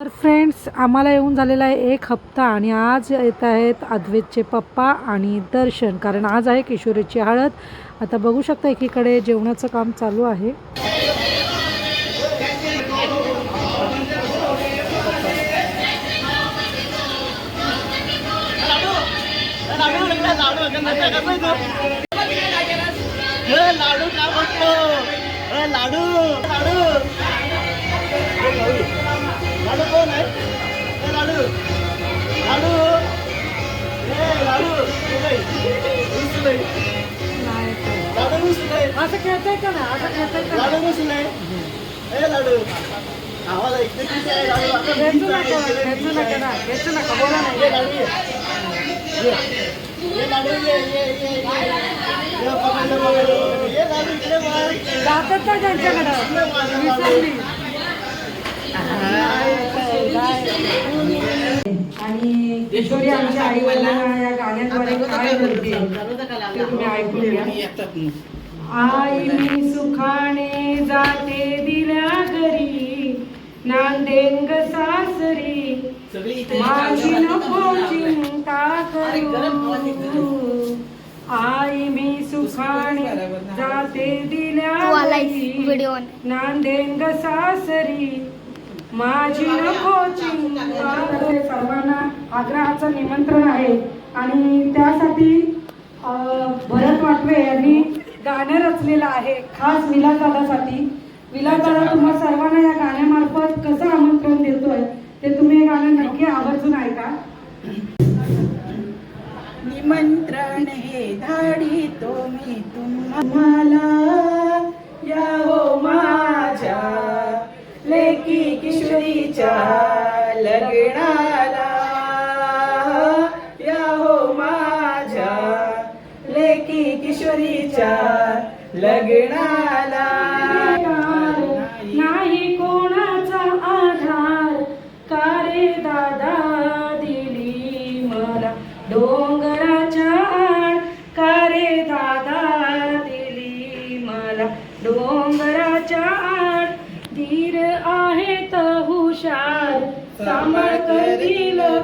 तर फ्रेंड्स आम्हाला येऊन झालेला आहे एक हप्ता आणि आज येत आहेत अद्वैतचे पप्पा आणि दर्शन. कारण आज आहे किशोरीची हळद. आता बघू शकता एकीकडे जेवणाचं काम चालू आहे. लाडू लाडू. लाडू कोण आहे ए, लाडू लाडू ए, लाडू. उचलय. लाडू उचलय. असं खेळताय का ना असं खेळताय लाडू उचलय. ए लाडू आवाज ऐकते किती आहे लाडू आता भीती नका. खेचू नका ना खेचू नका बोला नाही ये लाडू ये. लाडू ये ये ये ये. पकडलं, पकडलं. ये लाडू इकडे मार. जातात ना त्यांच्याकडं विसरली आणि किशोरी आमच्या आई वडिलांना या गाण्याद्वारे काय बोलते ते तुम्ही ऐकून घ्या आई मी सुखाने जाते दिल्या घरी नांदेंग सासरी माझी नको चिंता करू आई मी सुखाने जाते दिल्या घरी सासरी. माझी. सर्वांना आग्रहाचं निमंत्रण आहे. आणि त्यासाठी भरत वाटवे यांनी गाणं रचलेलं आहे खास विलासदादासाठी विलासदादा तुम्हा सर्वांना या गाण्यामार्फत कसं आमंत्रण देतोय ते तुम्ही हे गाणं नक्की आवर्जून ऐका. निमंत्रण हे धाडी तो मी तुम्हाला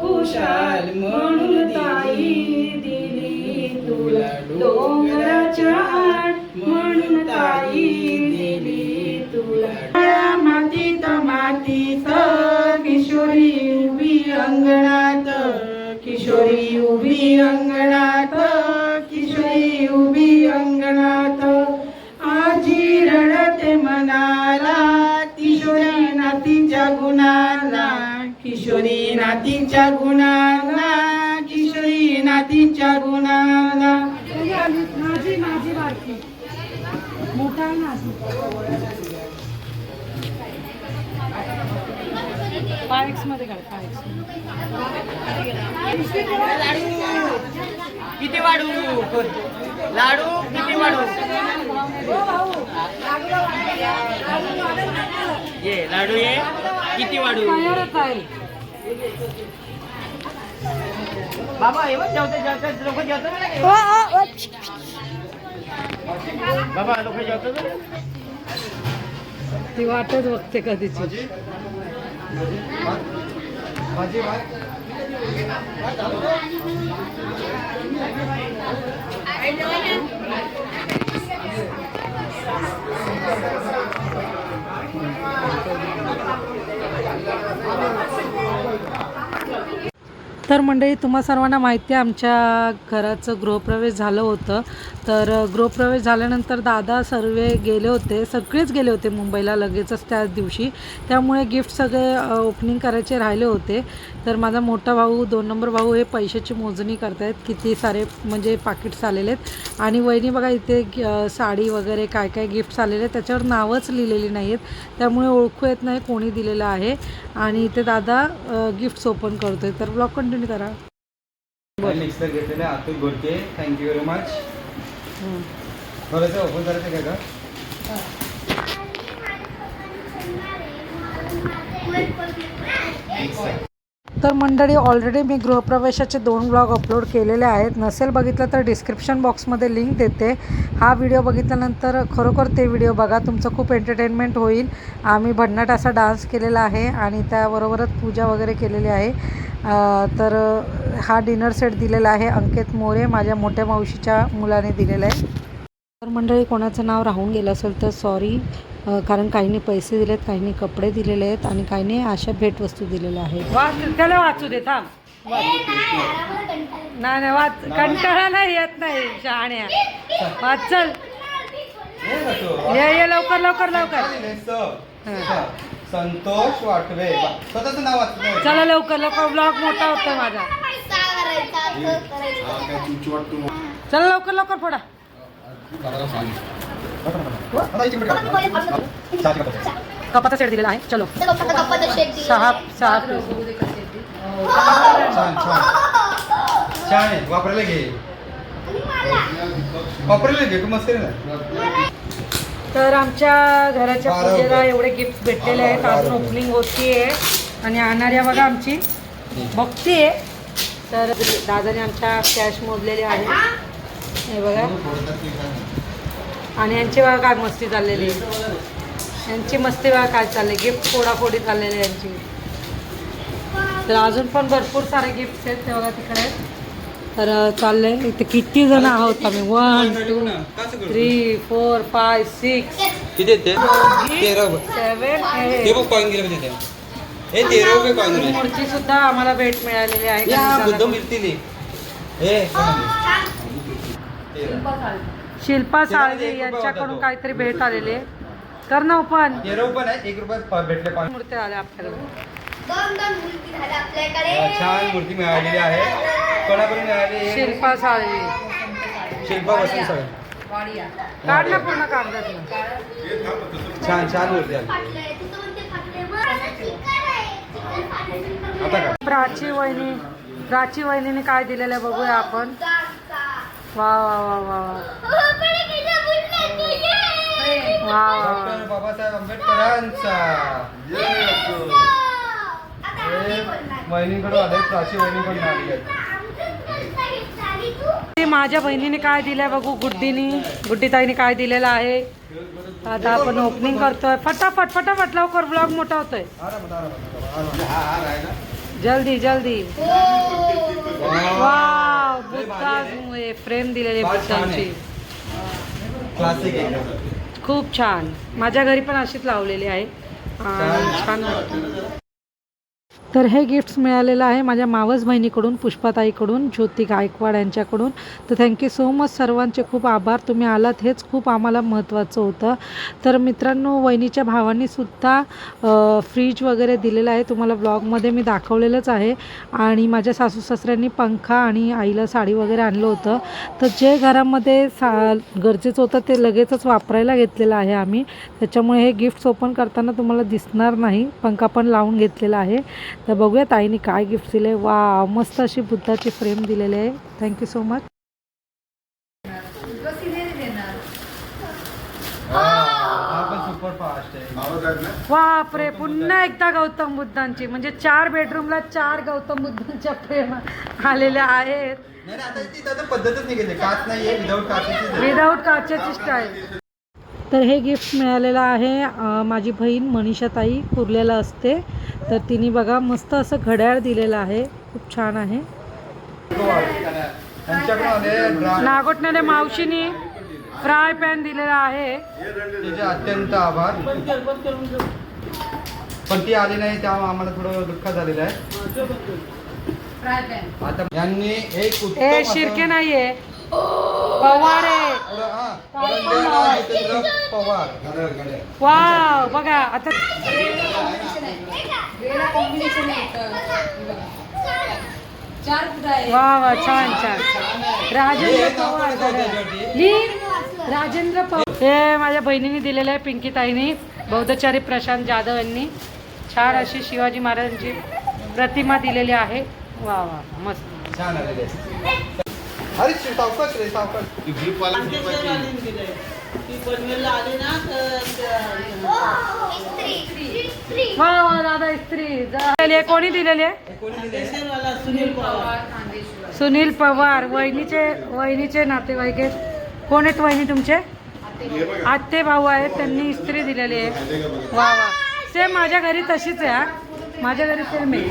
खुशाल म्हणून ताई दिली तुला. डोंगराच्या आड म्हणून ताई दिली तुला. मातीत मातीत किशोरी उभी अंगणात. किशोरी उभी अंगणात. किशोरी नातीच्या गुणाला किशोरी नातीच्या माझी माझी मोठा मध्ये काढ फायक्स किती वाढू? लाडू किती वाढू? ये लाडू ये. किती वाढू? बाबा हे बघ जेवते जेवते लोक जेवतात बाबा लोक जेवतात ती वाटच बघते कधीची. तर मंडळी तुम्हा सर्वांना माहिती आहे आमच्या घराचं गृहप्रवेश झालं होतं. तर गृहप्रवेश झाल्यानंतर दादा सर्व गेले होते सगळेच गेले होते मुंबईला लगेचच त्याच दिवशी. त्यामुळे गिफ्ट सगळे ओपनिंग करायचे राहिले होते. तर माझा मोठा भाऊ दोन नंबर भाऊ हे पैशाची मोजणी करतायत किती सारे म्हणजे पाकिट्स आलेले आहेत. आणि वहिनी बघा इथे साडी वगैरे काय काय गिफ्ट्स आलेले आहेत त्याच्यावर नावच लिहिलेली नाही आहेत त्यामुळे ओळखू येत नाही कोणी दिलेलं आहे. आणि इथे दादा गिफ्ट्स ओपन करतोय. तर ब्लॉक कंटिन्यू करा. मिक्सर घेतलेलं आहे Atul Godke thank you very much थोडंसं ओपन करायचं का का मिक्सर तर मंडळी ऑलरेडी मी गृहप्रवेशाचे दोन ब्लॉग अपलोड केलेले आहेत. नसेल बघितलं तर डिस्क्रिप्शन बॉक्समध्ये लिंक देते. हा व्हिडिओ बघितल्यानंतर खरोखर ते व्हिडिओ बघा. तुमचं खूप एंटरटेनमेंट होईल. आम्ही भन्नाट असा डान्स केलेला आहे आणि त्याबरोबरच पूजा वगैरे केलेली आहे. तर हा डिनर सेट दिलेला आहे अंकित मोरे माझ्या मोठ्या मावशीच्या मुलाने दिलेला आहे. तर मंडळी कोणाचं नाव राहून गेलं असेल तर सॉरी कारण काहींनी पैसे दिलेत काहींनी कपडे दिलेले आहेत आणि काहींनी अशा भेटवस्तू दिलेल्या आहेत. वाच त्याला वाचू दे थांब. नाही नाही वाच. कंटाळा नाही येत नाही शहाण्या. वाच चल? ये ये लवकर लवकर लवकर. हे. संतोष वाटवे. स्वतःचं नाव वाचलं चला लवकर लवकर. ब्लॉग मोठा होतोय माझा. चला लवकर लवकर फोडा. कपाचा सेट दिलेला आहे. चलो. सहा सहा. छान आहे. वापरायला घे. वापरायला घे तू मस्त आहे ना. तर आमच्या घराच्या पूजेला. एवढे गिफ्ट भेटलेले आहेत. अजून. ओपनिंग होतीये आणि आणणाऱ्या बघा आमची. बघतीये. तर दादाने आमच्या कॅश मोजलेले आहे हे बघा. आणि यांची बघा काय मस्ती चाललेली आहे. यांची मस्ती बघा काय चालली गिफ्ट फोडाफोडी चाललेली आहे यांची. तर अजून पण भरपूर सारे गिफ्ट आहेत ते बघा तिकडे. तर चाललंय. इथे किती जण आहोत आम्ही. One two three four five six. Seven मूर्ती सुद्धा आम्हाला भेट मिळालेली आहे. शिल्पा साळवे यांच्याकडून काहीतरी भेट आलेले कर ना ओपन. ओपन एक भेटले पाच. आल्या छान मूर्ती मिळालेली आहे. कोणाकडून मिळाली. शिल्पा साळवे शिल्पा साळवे पूर्ण कागदात छान छान मूर्ती आली. प्राची वहिनी प्राची वहिनीने काय दिलेलं आहे बघूया आपण. वा वा वा वा वा. आंबेडकरांचा. ते माझ्या बहिणीने काय दिलंय बघू गुड्डीनी गुड्डीताईने काय दिलेलं आहे. आता आपण ओपनिंग करतोय. फटाफट फटाफट लवकर ब्लॉग मोठा होतोय. जल्दी जल्दी। वाव बुद्धा फ्रेम दिलेली. बुद्धांची. क्लासिक खूप छान. माझ्या घरी पण अशीच लावलेली आहे. छान वाटतं. तर हे गिफ्ट्स मिळालेलं आहे माझ्या मावस बहिणीकडून पुष्पाताईकडून ज्योती गायकवाड यांच्याकडून. तर थँक्यू सो मच सर्वांचे खूप आभार. तुम्ही आलात हेच खूप आम्हाला महत्त्वाचं होतं. तर मित्रांनो वहिनीच्या भावांनीसुद्धा फ्रीज वगैरे दिलेलं आहे. तुम्हाला ब्लॉगमध्ये मी दाखवलेलंच आहे. आणि माझ्या सासू सासऱ्यांनी पंखा आणि आईला साडी वगैरे आणलं होतं. तर जे घरामध्ये सा गरजेचं होतं ते लगेचच वापरायला घेतलेलं आहे आम्ही. त्याच्यामुळे हे गिफ्ट्स ओपन करताना तुम्हाला दिसणार नाही. पंखा पण लावून घेतलेला आहे. तर बघूया ताईने काय गिफ्ट दिले. वा मस्त अशी बुद्धाची फ्रेम दिलेली आहे. थँक्यू सो मच बापरे पुन्हा एकदा गौतम बुद्धांची. म्हणजे चार बेडरूमला चार गौतम बुद्धांच्या फ्रेम आलेल्या आहेत. विदाऊट काचेची स्टाईल तर हे गिफ्ट मिळालेलं आहे माझी बहीण मनीषाताई कुर्ल्याला असते. तर तिने बघा मस्त असं घड्याळ दिलेलं आहे. खूप छान आहे. नागोटण्याने मावशीने फ्राय पॅन दिलेला आहे. तिचे अत्यंत आभार. पण ती आली नाही त्यामुळे आम्हाला थोडं दुःख झालेलं आहे. आता यांनी एक शिर्के नाहीये. पवार आहे. पवार वाव बघा आता वा वा छान छान. राजेंद्र पवार राजेंद्र पवार. हे माझ्या बहिणीने दिलेलं आहे पिंकी ताईनी बौद्धचारी प्रशांत जाधव यांनी. छान अशी शिवाजी महाराजांची प्रतिमा दिलेली आहे. वा वा मस्त. छान आलेले अरे शिव, सावकाश रे सावकाश. ती पनवेलला आली ना तर वा वा दादा इस्त्री. दिलेली आहे? कोणी दिलेली आहे? सुनील पवार. सुनील पवार वहिनीचे वहिनीचे नातेवाईक आहेत. कोण आहेत वहिनी तुमचे? आत्ते भाऊ आहेत त्यांनी इस्त्री दिलेली आहे. वा वा. सेम माझ्या घरी तशीच आहे हा. माझ्या घरी सेम आहे.